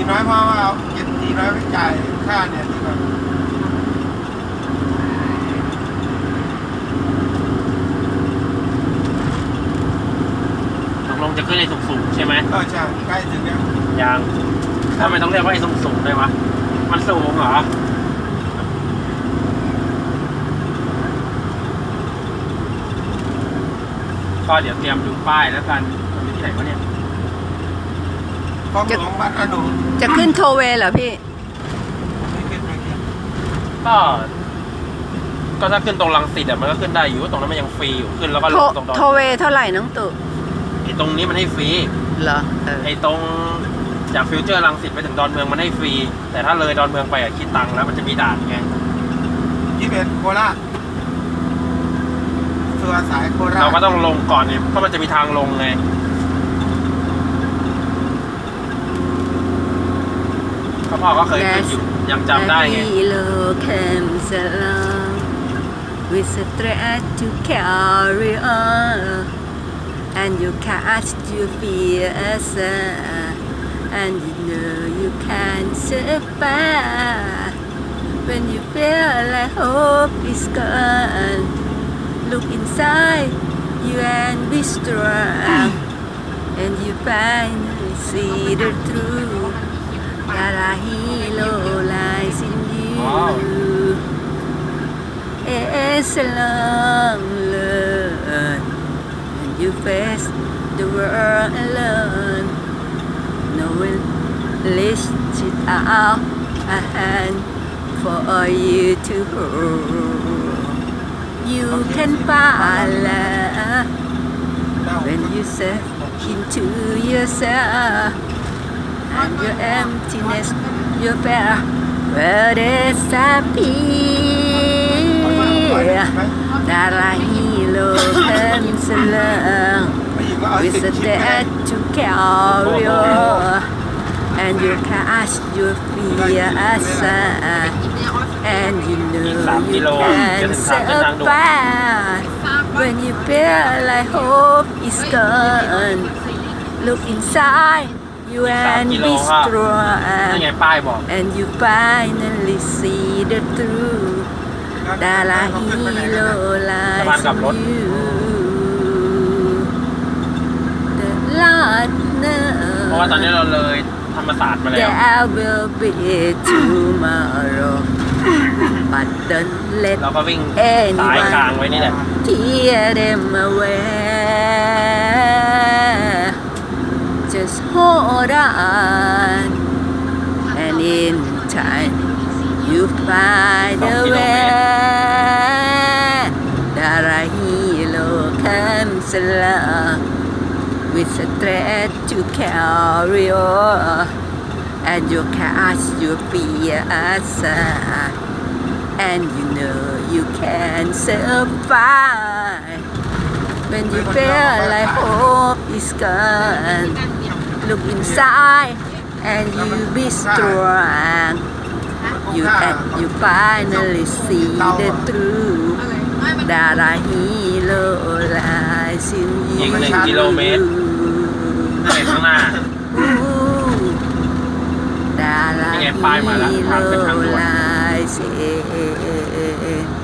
ตีน้อยเพราะว่าเอาเก็บตีน้อยไปจ่ายค่าเนี่ยที่แบบตกลงจะขึ้นไอ้สูงๆใช่ไหมเออใช่ใกล้ถึงแล้วยังทำไมต้องเรียกว่าไอ้สูงๆด้วยวะมันสูงเหรอก็เดี๋ยวเตรียมดูป้ายแล้วกันมันอยู่ที่ไหนวะเนี่ย คลองหลวงบ้านอดุงจะขึ้นโทเวย์เหรอพี่ไม่ขึ้นไม่ขึ้นก็ก็ถ้าขึ้นตรงลังสิตอะมันก็ขึ้นได้อยู่ตรงนั้นมันยังฟรีอยู่ขึ้นแล้วก็ลโทงตรงดอนโทเวย์เท่าไหร่น้องตุไอ้ตรงนี้มันให้ฟรีเหรอเออไอ้ตรงจากฟิวเจอร์ลังสิตไปถึงดอนเมืองมันให้ฟรี แต่ถ้าเลยดอนเมืองไปอะคิดตังค์แล้วมันจะมีด่านไงยี่สิบเอ็ดโคราชตัวสายโคราชเราก็ต้องลงก่อนเนี่ยเพราะมันจะมีทางลงไง พ่อพ่อก็เคยขึ้นอยู่ยังจำได้ไง Hello comes along with a thread to carry on and you catch your fears and you know you can survive when you feel like hope is gone look inside you and be strong and you finally see the truth that a lies in you. It's a long run, and you face the world alone. No one lifts it out a hand for you to hold. You can follow when you say into yourself your emptiness, your fear will disappear. Darahilo counselor, with a dead to carry and you cast your fear aside, and you know you can survive when you feel like hope is gone. Look inside. You and be นั่น strong, ไงป้ายบอก and you finally see the truth. That a hero lies in you. The Lord เพราะว่าตอนนี้ knows เราเลยธรรมศาสตร์มาแล้ว there will be tomorrow, but don't let เราก็วิ่งสายกลางไว้นี่แหละ tear them away. And in time you find a way. That a hero comes along with a thread to carry on, and you cast your fear aside. And you know you can survive. When you feel like hope is gone. Look inside and you be strong you and you finally see the truth that I heal lies in you ยิงหนึ่งกิโลเมตรไปข้างหน้าดาราฮีโร่ลายซิน